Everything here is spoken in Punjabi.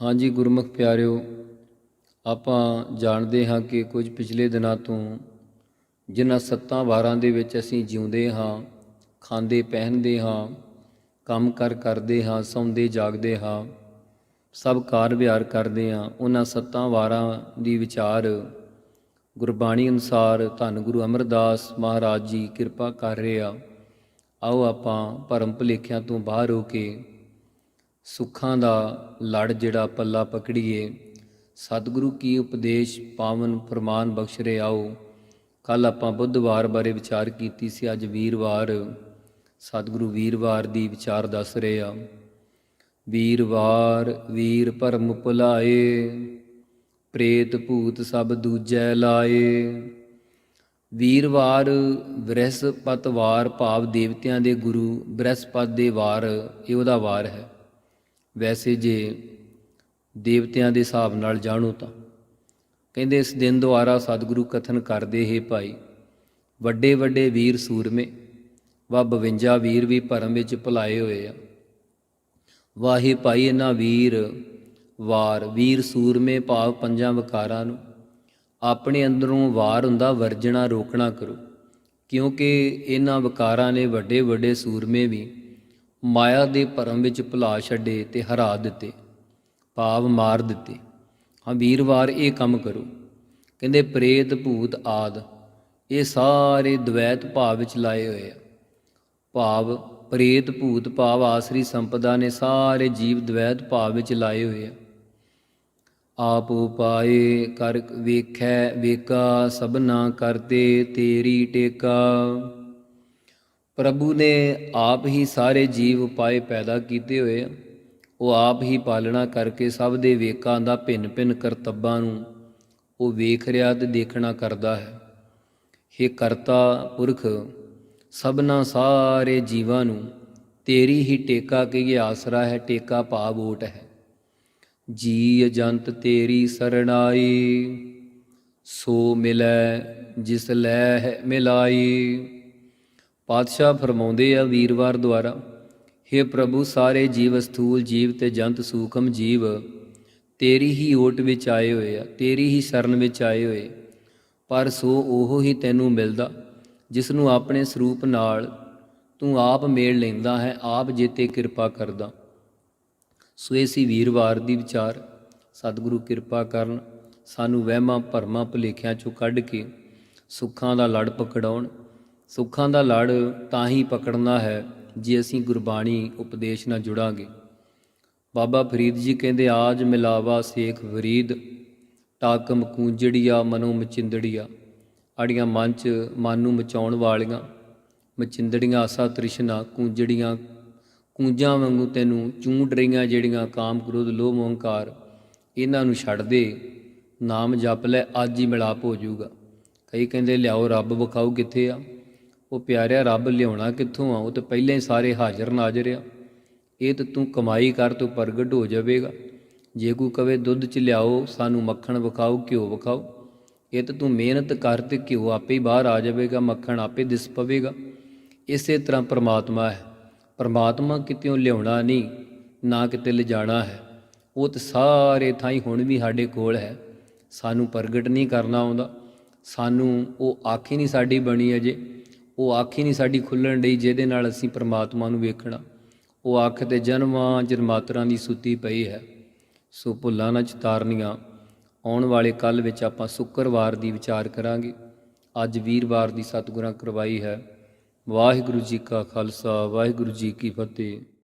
ਹਾਂਜੀ ਗੁਰਮੁਖ ਪਿਆਰਿਓ, ਆਪਾਂ ਜਾਣਦੇ ਹਾਂ ਕਿ ਕੁਝ ਪਿਛਲੇ ਦਿਨਾਂ ਤੋਂ ਜਿਨ੍ਹਾਂ ਸੱਤਾਂ ਵਾਰਾਂ ਦੇ ਵਿੱਚ ਅਸੀਂ ਜਿਉਂਦੇ ਹਾਂ, ਖਾਂਦੇ ਪਹਿਨਦੇ ਹਾਂ, ਕੰਮ ਕਰ ਕਰਦੇ ਹਾਂ, ਸੌਂਦੇ ਜਾਗਦੇ ਹਾਂ, ਸਭ ਕਾਰ ਵਿਹਾਰ ਕਰਦੇ ਹਾਂ, ਉਹਨਾਂ ਸੱਤਾਂ ਵਾਰਾਂ ਦੀ ਵਿਚਾਰ ਗੁਰਬਾਣੀ ਅਨੁਸਾਰ ਧੰਨ ਗੁਰੂ ਅਮਰਦਾਸ ਮਹਾਰਾਜ ਜੀ ਕਿਰਪਾ ਕਰ ਰਹੇ ਆ। ਆਓ ਆਪਾਂ ਭਰਮ ਭੁਲੇਖਿਆਂ ਤੋਂ ਬਾਹਰ ਹੋ ਕੇ ਸੁੱਖਾਂ ਦਾ ਲੜ ਜਿਹੜਾ ਪੱਲਾ ਪਕੜੀਏ। ਸਤਿਗੁਰੂ ਕੀ ਉਪਦੇਸ਼ ਪਾਵਨ ਫਰਮਾਨ ਬਖਸ਼ ਰਹੇ ਆਓ। ਕੱਲ ਆਪਾਂ ਬੁੱਧਵਾਰ ਬਾਰੇ ਵਿਚਾਰ ਕੀਤੀ ਸੀ, ਅੱਜ ਵੀਰਵਾਰ। ਸਤਿਗੁਰੂ ਵੀਰਵਾਰ ਦੀ ਵਿਚਾਰ ਦੱਸ ਰਹੇ ਆ। ਵੀਰਵਾਰ, ਵੀਰ ਭਰਮ ਭੁਲਾਏ, ਪ੍ਰੇਤ ਭੂਤ ਸਭ ਦੂਜੈ ਲਾਏ। ਵੀਰਵਾਰ, ਬ੍ਰਹਸਪਤਵਾਰ ਭਾਵ ਦੇਵਤਿਆਂ ਦੇ ਗੁਰੂ, ਬ੍ਰਹਸਪਤ ਦੇ ਵਾਰ, ਇਹ ਉਹਦਾ ਵਾਰ ਹੈ। ਵੈਸੇ ਜੇ ਦੇਵਤਿਆਂ ਦੇ ਹਿਸਾਬ ਨਾਲ ਜਾਣੋ ਤਾਂ। ਕਹਿੰਦੇ, ਇਸ ਦਿਨ ਦੁਆਰਾ ਸਤਿਗੁਰੂ ਕਥਨ ਕਰਦੇ, ਹੈ ਭਾਈ, ਵੱਡੇ ਵੱਡੇ ਵੀਰ ਸੂਰਮੇ, ਵਾ 52 ਵੀਰ ਵੀ ਭਰਮ ਵਿੱਚ ਭੁਲਾਏ ਹੋਏ ਆ। ਵਾਹੇ ਭਾਈ, ਇਹਨਾਂ ਵੀਰ ਵਾਰ, ਵੀਰ ਸੂਰਮੇ ਭਾਵ ਪੰਜਾਂ ਵਿਕਾਰਾਂ ਨੂੰ, ਆਪਣੇ ਅੰਦਰੋਂ ਵਾਰ ਹੁੰਦਾ ਵਰਜਣਾ ਰੋਕਣਾ ਕਰੋ, ਕਿਉਂਕਿ ਇਹਨਾਂ ਵਿਕਾਰਾਂ ਨੇ ਵੱਡੇ ਵੱਡੇ ਸੂਰਮੇ ਵੀ ਮਾਇਆ ਦੇ ਭਰਮ ਵਿੱਚ ਭੁਲਾ ਛੱਡੇ ਤੇ ਹਰਾ ਦਿੱਤੇ, ਭਾਵ ਮਾਰ ਦਿੱਤੇ। ਹਾਂ, ਵੀਰਵਾਰ ਇਹ ਕੰਮ ਕਰੋ। ਕਹਿੰਦੇ, ਪ੍ਰੇਤ, ਭੂਤ ਆਦ, ਇਹ ਸਾਰੇ ਦ્વੈਤ ਭਾਵ ਵਿੱਚ ਲਾਏ ਹੋਏ ਆ। ਭਾਵ, ਪ੍ਰੇਤ, ਭੂਤ, ਭਾਵ ਆਸਰੀ ਸੰਪਦਾ ਨੇ ਸਾਰੇ ਜੀਵ ਦ્વੈਤ ਭਾਵ ਵਿੱਚ ਲਾਏ ਹੋਏ ਆ। ਆਪ ਉਪਾਏ, ਕਰ ਵੇਖੈ ਵੇਕਾ ਸਭਨਾ ਕਰਤੇ, ਤੇਰੀ ਟੇਕਾ। ਪ੍ਰਭੂ ਨੇ ਆਪ ਹੀ ਸਾਰੇ ਜੀਵ ਉਪਾਏ ਪੈਦਾ ਕੀਤੇ ਹੋਏ। ਉਹ ਆਪ ਹੀ ਪਾਲਣਾ ਕਰਕੇ ਸਭ ਦੇ ਵੇਕਾਂ ਦਾ ਭਿੰਨ ਭਿੰਨ ਕਰਤੱਬਾਂ ਨੂੰ ਉਹ ਵੇਖ ਰਿਹਾ ਤੇ ਦੇਖਣਾ ਕਰਦਾ ਹੈ। हे ਕਰਤਾ ਪੁਰਖ, ਸਭਨਾ ਸਾਰੇ ਜੀਵਾਂ ਨੂੰ ਤੇਰੀ ਹੀ ਟੇਕਾ ਕਹੀਏ ਆਸਰਾ ਹੈ, ਟੇਕਾ ਭਾਵ ਓਟ ਹੈ। ਜੀ ਅਜੰਤ ਤੇਰੀ ਸਰਣਾਈ, ਸੋ ਮਿਲੈ ਜਿਸ ਲੈ ਹੈ ਮਿਲਾਈ। ਪਾਤਸ਼ਾਹ ਫਰਮਾਉਂਦੇ ਆ ਵੀਰਵਾਰ ਦੁਆਰਾ हे ਪ੍ਰਭੂ, ਸਾਰੇ ਜੀਵ ਸਥੂਲ ਜੀਵ ਤੇ ਜੰਤ ਸੂਖਮ ਜੀਵ, ਤੇਰੀ ਹੀ ਓਟ ਵਿੱਚ ਆਏ ਹੋਏ ਆ, ਤੇਰੀ ਹੀ ਸ਼ਰਨ ਵਿੱਚ ਆਏ ਹੋਏ, ਪਰ ਸੋ ਉਹ ਹੀ ਤੈਨੂੰ ਮਿਲਦਾ ਜਿਸ ਨੂੰ ਆਪਣੇ ਸਰੂਪ ਨਾਲ ਤੂੰ ਆਪ ਮੇਲ ਲੈਂਦਾ ਹੈ, ਆਪ ਜੇਤੇ ਕਿਰਪਾ ਕਰਦਾ। ਸੋ ਇਹ ਵੀਰਵਾਰ ਦੀ ਵਿਚਾਰ। ਸਤਿਗੁਰੂ ਕਿਰਪਾ ਕਰਨ ਸਾਨੂੰ ਵਹਿਮਾਂ ਭਰਮਾਂ ਭੁਲੇਖਿਆਂ ਚੋਂ ਕੱਢ ਕੇ ਸੁੱਖਾਂ ਦਾ ਲੜ ਪਕੜਾਉਣ ਸੁੱਖਾਂ ਦਾ ਲੜ ਤਾਂ ਹੀ ਪਕੜਨਾ ਹੈ ਜੇ ਅਸੀਂ ਗੁਰਬਾਣੀ ਉਪਦੇਸ਼ ਨਾਲ ਜੁੜਾਂਗੇ। ਬਾਬਾ ਫਰੀਦ ਜੀ ਕਹਿੰਦੇ, ਆਜ ਮਿਲਾਵਾ ਸੇਖ ਫਰੀਦ ਟਾਕਮ ਕੂੰਜੜੀਆ ਮਨੋ ਮਚਿੰਦੜੀਆ। ਆੜੀਆਂ ਮਨ ਚ ਮਨ ਨੂੰ ਮਚਾਉਣ ਵਾਲੀਆਂ, ਮਚਿੰਦੜੀਆਂ ਆਸਾ ਤ੍ਰਿਸ਼ਨਾ। ਕੂੰਜੜੀਆਂ, ਕੂੰਜਾਂ ਵਾਂਗੂ ਤੈਨੂੰ ਚੂੰਡ ਰਹੀਆਂ ਜਿਹੜੀਆਂ ਕਾਮ ਕ੍ਰੋਧ, ਲੋਭ, ਅਹੰਕਾਰ ਇਹਨਾਂ ਨੂੰ ਛੱਡ ਦੇ। ਨਾਮ ਜਪ ਲੈ ਅੱਜ ਹੀ ਮਿਲਾਪ ਹੋ ਜਾਊਗਾ। ਕਈ ਕਹਿੰਦੇ, ਲਿਆਓ, ਰੱਬ ਵਿਖਾਓ ਕਿੱਥੇ ਆ? ਉਹ ਪਿਆਰਿਆ, ਰੱਬ ਲਿਆਉਣਾ ਕਿੱਥੋਂ ਆ? ਉਹ ਤਾਂ ਪਹਿਲਾਂ ਹੀ ਸਾਰੇ ਹਾਜ਼ਰ ਨਾਜ਼ਰ ਆ। ਇਹ ਤਾਂ ਤੂੰ ਕਮਾਈ ਕਰ, ਤੂੰ ਪ੍ਰਗਟ ਹੋ ਜਾਵੇਗਾ। ਜੇ ਕੋਈ ਕਵੇ ਦੁੱਧ ਚ ਲਿਆਓ, ਸਾਨੂੰ ਮੱਖਣ ਵਿਖਾਓ, ਘਿਓ ਵਿਖਾਓ। ਇਹ ਤਾਂ ਤੂੰ ਮਿਹਨਤ ਕਰ ਤੇ ਘਿਓ ਆਪੇ ਹੀ ਬਾਹਰ ਆ ਜਾਵੇਗਾ, ਮੱਖਣ ਆਪੇ ਦਿਸ ਪਵੇਗਾ। ਇਸੇ ਤਰ੍ਹਾਂ ਪ੍ਰਮਾਤਮਾ ਹੈ। ਪ੍ਰਮਾਤਮਾ ਕਿਤੇੋਂ ਲਿਆਉਣਾ ਨਹੀਂ, ਨਾ ਕਿਤੇ ਲਿਜਾਣਾ ਹੈ। ਉਹ ਤਾਂ ਸਾਰੇ ਥਾਈ ਹੁਣ ਵੀ ਸਾਡੇ ਕੋਲ ਹੈ। ਸਾਨੂੰ ਪ੍ਰਗਟ ਨਹੀਂ ਕਰਨਾ ਆਉਂਦਾ। ਸਾਨੂੰ ਉਹ ਆਖੀ ਨਹੀਂ ਸਾਡੀ ਬਣੀ ਅਜੇ। ਉਹ ਆਖੀ ਨਹੀਂ ਸਾਡੀ ਖੁੱਲਣ ਡਈ ਜਿਹਦੇ ਨਾਲ ਅਸੀਂ ਪ੍ਰਮਾਤਮਾ ਨੂੰ ਵੇਖਣਾ। ਉਹ ਅੱਖ ਤੇ ਜਨਮਾਂ ਜਨਮਾਤਰਾਂ ਦੀ ਸੁੱਤੀ ਪਈ ਹੈ। ਸੋ ਭੁੱਲਾਂ ਨਾ ਚਤਾਰਨੀਆਂ। ਆਉਣ ਵਾਲੇ ਕੱਲ ਵਿੱਚ ਆਪਾਂ ਸ਼ੁੱਕਰਵਾਰ ਦੀ ਵਿਚਾਰ ਕਰਾਂਗੇ। ਅੱਜ ਵੀਰਵਾਰ ਦੀ ਸਤਿਗੁਰਾਂ ਕਰਵਾਈ ਹੈ। ਵਾਹਿਗੁਰੂ ਜੀ ਕਾ ਖਾਲਸਾ, ਵਾਹਿਗੁਰੂ ਜੀ ਕੀ ਫਤਿਹ।